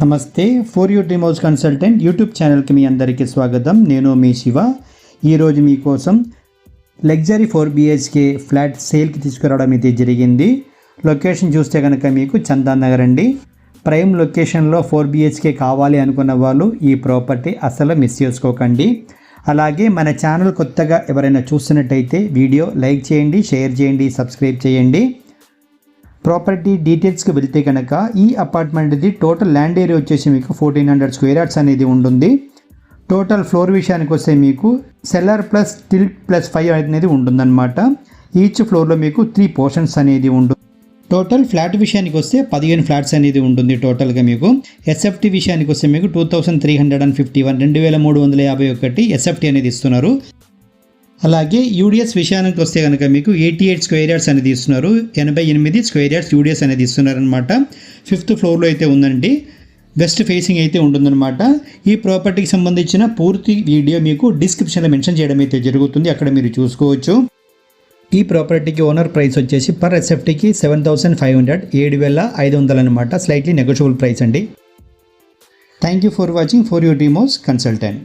నమస్తే for you Demos consultant YouTube ఛానల్కి మీ అందరికీ స్వాగతం. నేను మీ శివ. ఈరోజు మీకోసం లగ్జరీ ఫోర్ బిహెచ్కే ఫ్లాట్ సేల్కి తీసుకురావడం అయితే జరిగింది. లొకేషన్ చూస్తే కనుక మీకు చందా నగర్ అండి ప్రైమ్ లొకేషన్లో ఫోర్ బిహెచ్కే కావాలి అనుకున్న వాళ్ళు ఈ ప్రాపర్టీ అసలు మిస్ చేసుకోకండి. అలాగే మన ఛానల్ కొత్తగా ఎవరైనా చూస్తున్నట్టయితే వీడియో లైక్ చేయండి షేర్ చేయండి సబ్స్క్రైబ్ చేయండి. ప్రాపర్టీ డీటెయిల్స్కి వెళ్తే కనుక ఈ అపార్ట్మెంట్ది టోటల్ ల్యాండ్ ఏరియా వచ్చేసి మీకు ఫోర్టీన్ హండ్రెడ్ స్క్వేర్ యార్డ్స్ అనేది ఉంటుంది. టోటల్ ఫ్లోర్ విషయానికి వస్తే మీకు cellar plus stilt plus five అనేది ఉంటుందన్నమాట. ఈచ్ ఫ్లోర్లో మీకు త్రీ పోర్షన్స్ అనేది ఉంటుంది టోటల్ ఫ్లాట్ విషయానికి వస్తే పదిహేను ఫ్లాట్స్ అనేది ఉంటుంది టోటల్గా మీకు. ఎస్ఎఫ్టీ విషయానికి వస్తే మీకు two thousand three hundred and fifty one రెండు వేల మూడు వందల యాభై ఒకటి ఎస్ఎఫ్టీ అనేది ఇస్తున్నారు. అలాగే యూడిఎస్ విషయానికి వస్తే కనుక మీకు ఎయిటీ ఎయిట్ స్క్వేర్ యార్డ్స్ అనేది ఇస్తున్నారు ఎనభై ఎనిమిది స్క్వేర్ యార్డ్స్ యూడిఎస్ అనేది ఇస్తున్నారనమాట ఫిఫ్త్ ఫ్లోర్లో అయితే ఉందండి. వెస్ట్ ఫేసింగ్ అయితే ఉంటుందన్నమాట. ఈ ప్రాపర్టీకి సంబంధించిన పూర్తి వీడియో మీకు డిస్క్రిప్షన్లో మెన్షన్ చేయడం అయితే జరుగుతుంది. అక్కడ మీరు చూసుకోవచ్చు. ఈ ప్రాపర్టీకి ఓనర్ ప్రైస్ వచ్చేసి పర్ ఎస్ఎఫ్టీకి సెవెన్ థౌసండ్ ఫైవ్ హండ్రెడ్ ఏడు వేల ఐదు వందలు అనమాట స్లైట్లీ నెగోషియబుల్ ప్రైస్ అండి. Thank you for watching. For your Demos consultant.